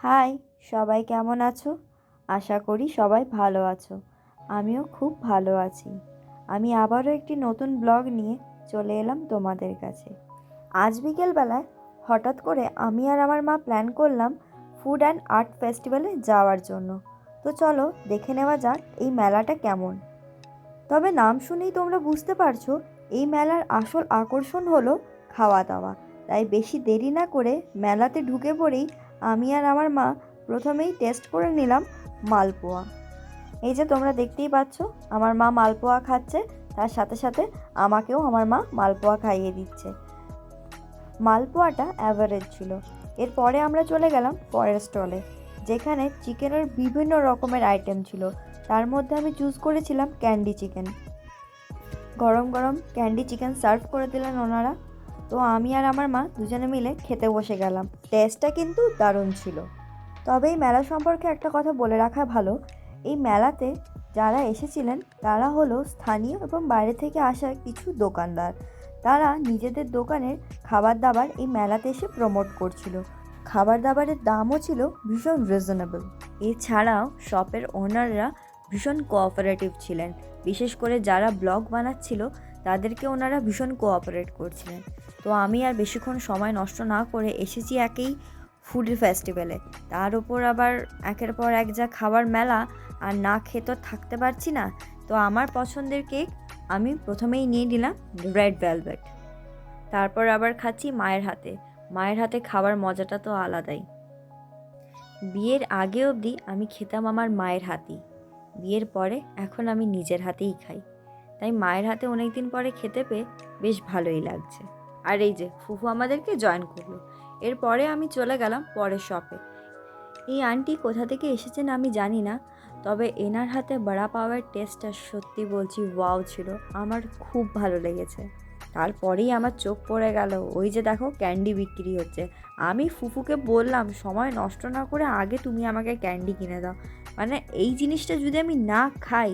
High, সবাই কেমন আছো? আশা করি সবাই ভালো আছো। আমিও খুব ভালো আছি। আমি আবারও একটি নতুন ব্লগ নিয়ে চলে এলাম তোমাদের কাছে। আজ বিকেলবেলায় হঠাৎ করে আমি আর আমার মা প্ল্যান করলাম ফুড অ্যান্ড আর্ট ফেস্টিভ্যালে যাওয়ার জন্য। তো চলো দেখে নেওয়া যাক এই মেলাটা কেমন। তবে নাম শুনেই তোমরা বুঝতে পারছ, এই মেলার আসল আকর্ষণ হলো খাওয়া দাওয়া। তাই বেশি দেরি না করে মেলাতে ঢুকে পড়েই আমি আর আমার মা প্রথমেই টেস্ট করে নিলাম মালপোয়া। এই যে তোমরা দেখতেই পাচ্ছ, আমার মা মালপোয়া খাচ্ছে, তার সাথে সাথে আমাকেও আমার মা মালপোয়া খাইয়ে দিচ্ছে। মালপোয়াটা অ্যাভারেজ ছিল। এরপরে আমরা চলে গেলাম পরের স্টলে যেখানে চিকেনের বিভিন্ন রকমের আইটেম ছিল। তার মধ্যে আমি চুজ করেছিলাম ক্যান্ডি চিকেন গরম গরম ক্যান্ডি চিকেন সার্ভ করে দিলেন ওনারা। তো আমি আর আমার মা দুজনে মিলে খেতে বসে গেলাম। টেস্টটা কিন্তু দারুণ ছিল। তবে এই মেলা সম্পর্কে একটা কথা বলে রাখা ভালো। এই মেলাতে যারা এসেছিলেন, তারা হলো স্থানীয় এবং বাইরে থেকে আসা কিছু দোকানদার। তারা নিজেদের দোকানের খাবার দাবার এই মেলাতে এসে প্রমোট করছিল। খাবার দাবারের দামও ছিল ভীষণ রিজনেবল এছাড়াও শপের ওনাররা ভীষণ কোঅপারেটিভ ছিলেন। বিশেষ করে যারা ব্লগ বানাচ্ছিল, তাদেরকে ওনারা ভীষণ কোঅপারেট করছিলেন। তো আমি আর বেশিক্ষণ সময় নষ্ট না করে এসেছি একেই ফুড ফেস্টিভ্যালে তার উপর আবার একের পর এক যা খাবার মেলা আর না খেয়ে তো থাকতে পারছি না। তো আমার পছন্দের কেক আমি প্রথমেই নিয়ে নিলাম রেড ভেলভেট তারপর আবার খাচ্ছি মায়ের হাতে। মায়ের হাতে খাবার মজাটা তো আলাদাই। বিয়ের আগে অবধি আমি খেতাম আমার মায়ের হাতেই বিয়ের পরে এখন আমি নিজের হাতেই খাই। তাই মায়ের হাতে অনেক দিন পরে খেতে পেয়ে বেশ ভালোই লাগছে। আর এই যে ফুফু আমাদেরকে জয়েন করল। এরপরে আমি চলে গেলাম পরের শপে এই আন্টি কোথা থেকে এসেছেন আমি জানি না, তবে এনার হাতে বড়া পাওয়ার টেস্টটা সত্যি বলছি ওয়াও ছিল। আমার খুব ভালো লেগেছে। তারপরেই আমার চোখ পড়ে গেল। ওই যে দেখো ক্যান্ডি বিক্রি হচ্ছে। আমি ফুফুকে বললাম, সময় নষ্ট না করে আগে তুমি আমাকে ক্যান্ডি কিনে দাও। মানে এই জিনিসটা যদি আমি না খাই,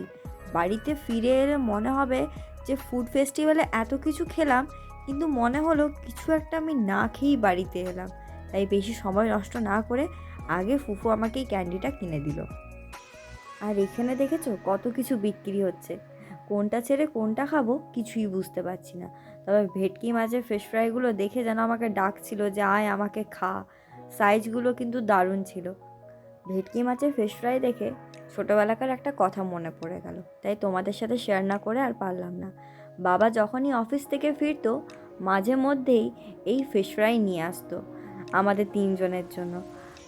বাড়িতে ফিরে এলে মনে হবে যে ফুড ফেস্টিভ্যালে এত কিছু খেলাম কিন্তু মনে হলো কিছু একটা আমি না খেয়েই বাড়িতে এলাম। তাই বেশি সময় নষ্ট না করে আগে ফুফু আমাকে এই ক্যান্ডিটা কিনে দিল। আর এখানে দেখেছ কত কিছু বিক্রি হচ্ছে। কোনটা ছেড়ে কোনটা খাব কিছুই বুঝতে পারছি না। তবে ভেটকি মাছের ফিশ ফ্রাইগুলো দেখে যেন আমাকে ডাকছিল যে আয় আমাকে খা। সাইজগুলো কিন্তু দারুণ ছিল। ভেটকি মাছের ফিশ ফ্রাই দেখে ছোটোবেলাকার একটা কথা মনে পড়ে গেল। তাই তোমাদের সাথে শেয়ার না করে আর পারলাম না। বাবা যখনই অফিস থেকে ফিরতো, মাঝে মধ্যেই এই ফিশ ফ্রাই নিয়ে আসতো আমাদের তিনজনের জন্য।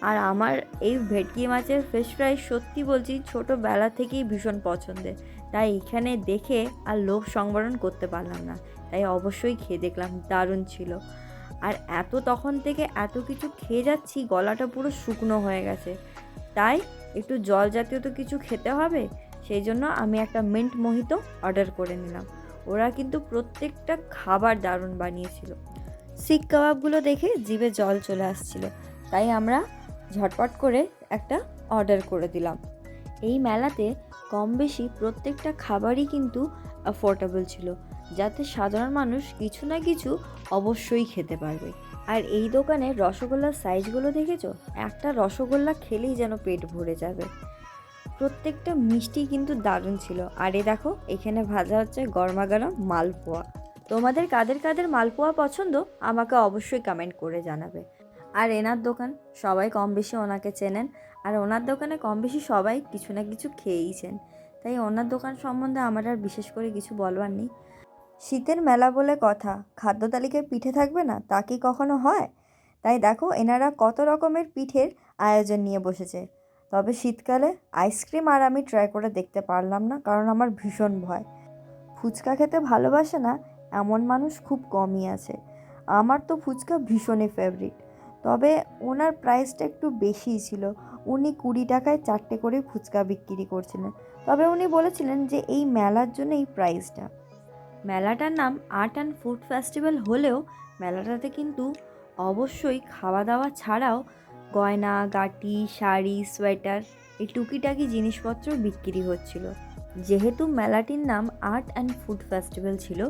আর আমার এই ভেটকি মাছের ফিশ ফ্রাই সত্যি বলছি ছোটোবেলা থেকেই ভীষণ পছন্দের। তাই এখানে দেখে আর লোভ সংবরণ করতে পারলাম না। তাই অবশ্যই খেয়ে দেখলাম, দারুণ ছিল। আর এত তখন থেকে এত কিছু খেয়ে যাচ্ছি, গলাটা পুরো শুকনো হয়ে গেছে। তাই একটু জল জাতীয় তো কিছু খেতে হবে, সেই জন্য আমি একটা মিন্ট মোহিত অর্ডার করে নিলাম। ওরা কিন্তু প্রত্যেকটা খাবার দারুণ বানিয়েছিল। শিক কাবাবগুলো দেখে জিভে জল চলে আসছিল, তাই আমরা ঝটপট করে একটা অর্ডার করে দিলাম। এই মেলাতে কম বেশি প্রত্যেকটা খাবারই কিন্তু অ্যাফোর্ডেবল ছিল, যাতে সাধারণ মানুষ কিছু না কিছু অবশ্যই খেতে পারবে। আর এই দোকানে রসগোল্লার সাইজগুলো দেখেছ? একটা রসগোল্লা খেলেই যেন পেট ভরে যাবে। প্রত্যেকটা মিষ্টি কিন্তু দারুণ ছিল। আর দেখো, এখানে ভাজা হচ্ছে গরমা গরম মালপোয়া। তোমাদের কাদের কাদের মালপোয়া পছন্দ, আমাকে অবশ্যই কমেন্ট করে জানাবে। আর এনার দোকান, সবাই কম বেশি ওনাকে চেনেন। আর ওনার দোকানে কম বেশি সবাই কিছু না কিছু খেয়েইছেন। তাই ওনার দোকান সম্বন্ধে আমার আর বিশেষ করে কিছু বলবার নেই। শীতের মেলা বলে কথা, খাদ্য তালিকায় পিঠে থাকবে না, তা কি কখনো হয়? তাই দেখো, এনারা কত রকমের পিঠের আয়োজন নিয়ে বসেছে। তবে শীতকালে আইসক্রিম আর আমি ট্রাই করে দেখতে পারলাম না, কারণ আমার ভীষণ ভয়। ফুচকা খেতে ভালোবাসে না, এমন মানুষ খুব কমই আছে। আমার তো ফুচকা ভীষণই ফেভারিট তবে ওনার প্রাইসটা একটু বেশিই ছিল। উনি কুড়ি টাকায় চারটে করে ফুচকা বিক্রি করছিলেন। তবে উনি বলেছিলেন যে এই মেলার জন্য এই প্রাইসটা মেলাটার নাম আর্ট অ্যান্ড ফুড ফেস্টিভ্যাল হলেও মেলাটাতে কিন্তু অবশ্যই খাওয়া দাওয়া ছাড়াও গয়না, গাটি, শাড়ি, সোয়েটার, এই টুকিটাকি জিনিসপত্র বিক্রি হচ্ছিল। যেহেতু মেলাটির নাম আর্ট অ্যান্ড ফুড ফেস্টিভ্যাল ছিল,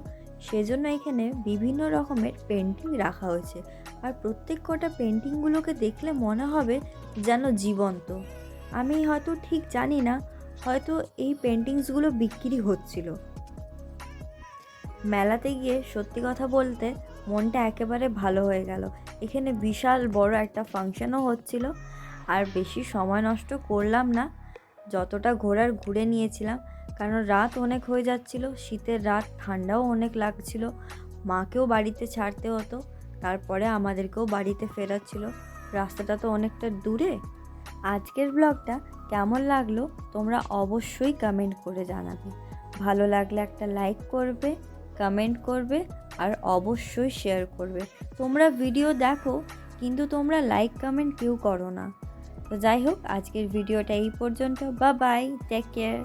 সেজন্য এখানে বিভিন্ন রকমের পেন্টিং রাখা হয়েছে। আর প্রত্যেক কটা পেন্টিংগুলোকে দেখলে মনে হবে যেন জীবন্ত। আমি হয়তো ঠিক জানি না, হয়তো এই পেন্টিংসগুলো বিক্রি হচ্ছিল। মেলাতে গিয়ে সত্যি কথা বলতে মনটা একেবারে ভালো হয়ে গেল। এখানে বিশাল বড় একটা ফাংশনও হচ্ছিল। আর বেশি সময় নষ্ট করলাম না। যতটা ঘোরার ঘুরে নিয়েছিলাম। কারণ রাত অনেক হয়ে যাচ্ছিল, শীতের রাত, ঠান্ডাও অনেক লাগছিল। মাকেও বাড়িতে ছাড়তে হতো, তারপরে আমাদেরকেও বাড়িতে ফেরাচ্ছিল রাস্তাটা তো অনেকটা দূরে। আজকের ব্লগটা কেমন লাগল তোমরা অবশ্যই কমেন্ট করে জানাবে। ভালো লাগলে একটা লাইক করবে কমেন্ট করবে আর অবশ্যই শেয়ার করবে। তোমরা ভিডিও দেখো, কিন্তু তোমরা লাইক কমেন্ট কেউ করো না। তো যাই হোক, আজকের ভিডিওটা এই পর্যন্ত। বা বাই টেক কেয়ার